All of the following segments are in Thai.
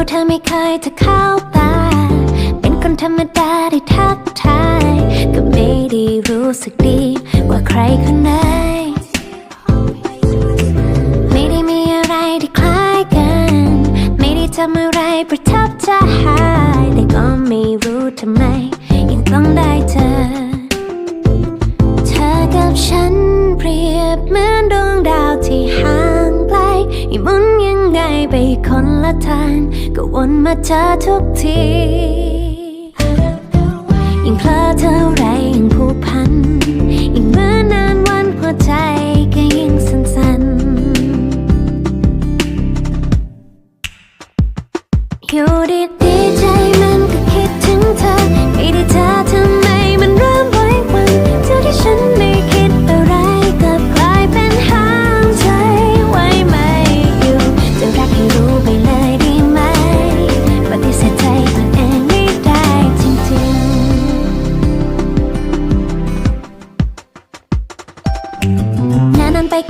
ดูเธอไม่เคยจะเข้าตา เป็นคนธรรมดาที่ทักทาย ก็ไม่ได้รู้สึกดีกว่าใครคนไหน ไม่ได้มีอะไรที่คล้ายกัน ไม่ได้ทำอะไรประทับใจแต่ก็ไม่รู้ทำไม ยังต้องได้เธอ เธอกับฉันเปรียบเหมือนดวงดาวที่ห่างไกลยิ่งมุน ไงไปคนละทาง ก็วนมาเจอทุกที ยิ่งเพลอเท่าไรยิ่งผูกพัน ยิ่งเมื่อนานวันหัวใจก็ยิ่งสั่นๆอยู่ดีๆใจ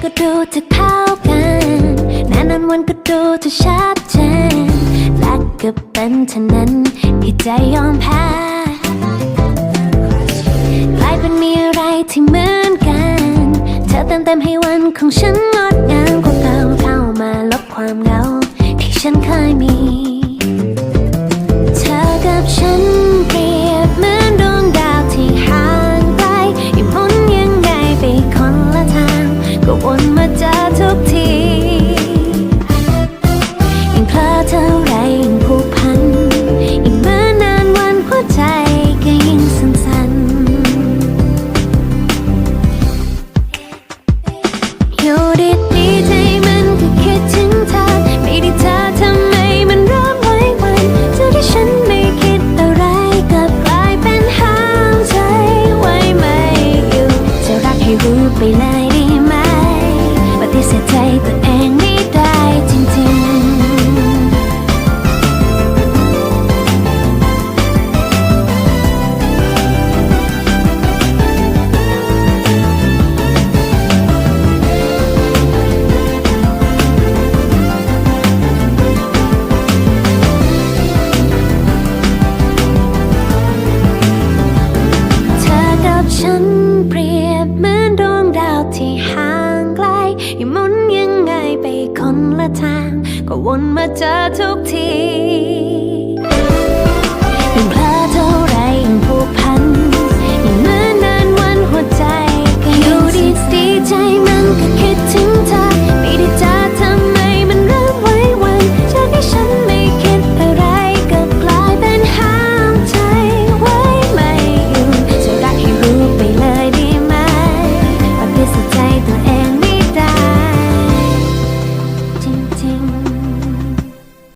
ก็ดูจะเข้ากันนานๆวันก็ดูจะชัดเจนและก็เป็นเท่านั้นที่ใจยอมแพ้กลายเป็นมีอะไรที่เหมือนกัน เธอเติมเต็มให้วันของฉันงดงามกว่าเก่าเข้ามาลบความเหงาที่ฉันเคยมี กให้รู้ไปเลย ยิ่งหมุนยังไงไปคนละทาง ก็วนมาเจอทุกที